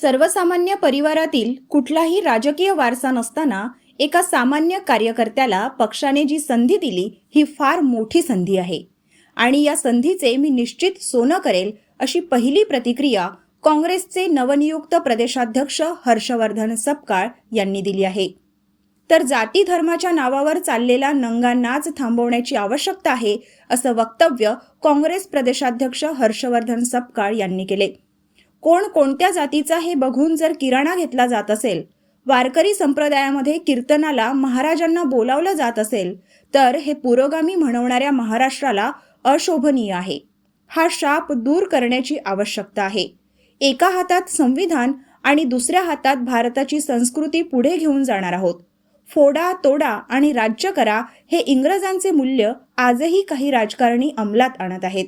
सर्वसामान्य परिवारातील कुठलाही राजकीय वारसा नसताना एका सामान्य कार्यकर्त्याला पक्षाने जी संधी दिली ही फार मोठी संधी आहे. आणि या संधीचे मी निश्चित सोनं करेल अशी पहिली प्रतिक्रिया काँग्रेसचे नवनियुक्त प्रदेशाध्यक्ष हर्षवर्धन सपकाळ यांनी दिली आहे. तर जाती धर्माच्या नावावर चाललेला नंगा नाच थांबवण्याची आवश्यकता आहे असं वक्तव्य काँग्रेस प्रदेशाध्यक्ष हर्षवर्धन सपकाळ यांनी केले. कोण कोणत्या जातीचा हे बघून जर किराणा घेतला जात असेल वारकरी संप्रदायामध्ये कीर्तनाला महाराजांना बोलावलं जात असेल तर हे पुरोगामी म्हणवणाऱ्या महाराष्ट्राला अशोभनीय आहे. हा शाप दूर करण्याची आवश्यकता आहे. एका हातात संविधान आणि दुसऱ्या हातात भारताची संस्कृती पुढे घेऊन जाणार आहोत. फोडा तोडा आणि राज्य करा हे इंग्रजांचे मूल्य आजही काही राजकारणी अंमलात आणत आहेत.